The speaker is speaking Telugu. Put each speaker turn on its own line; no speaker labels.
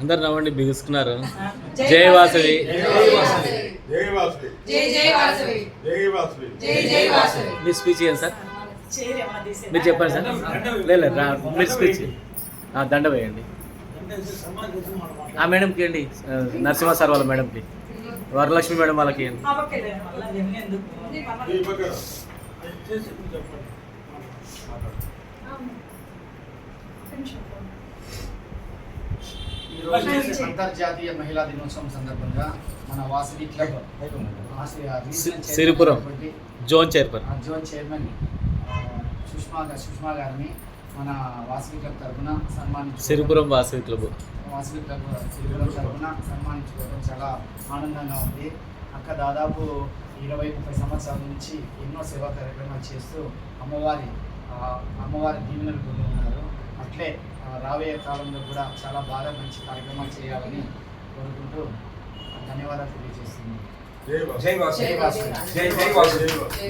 అందరు నవ్వండి బిగుసుకున్నారు. జై వాసవి.
జై వాసవి.
జై వాసవి.
జై జై వాసవి.
జై వాసవి.
జై జై వాసవి.
మీ స్పీచ్ ఏంటి సార్. మీరు చెప్పండి సార్. లేదు మీరు స్పీచ్ దండ వేయండి. ఆ మేడంకి ఆ, నరసింహ సార్ వాళ్ళ మేడంకి. వరలక్ష్మి మేడం వాళ్ళకి
పక్కన.
ఈరోజు అంతర్జాతీయ మహిళా దినోత్సవం సందర్భంగా మన Vasavi club
Siripuram. Zone chairman.
Zone chairman Sushma Sushma గారిని మన వాసవి క్లబ్ తరఫున సన్మానించు
సిరిపురం వాసవి క్లబ్.
వాసవి క్లబ్ సిరిపురం తరఫున సన్మానించుకోవడం చాలా ఆనందంగా ఉంది. అక్క దాదాపు ఇరవై ముప్పై సంవత్సరాల నుంచి ఎన్నో సేవా కార్యక్రమాలు చేస్తూ అమ్మవారి అమ్మవారి దీవెనలు పొంది ఉన్నారు అట్లే రాబోయే కాలంలో కూడా చాలా బాగా మంచి కార్యక్రమాలు చేయాలని కోరుకుంటూ ధన్యవాదాలు తెలియజేస్తున్నాను.
జై
జై
జై
జై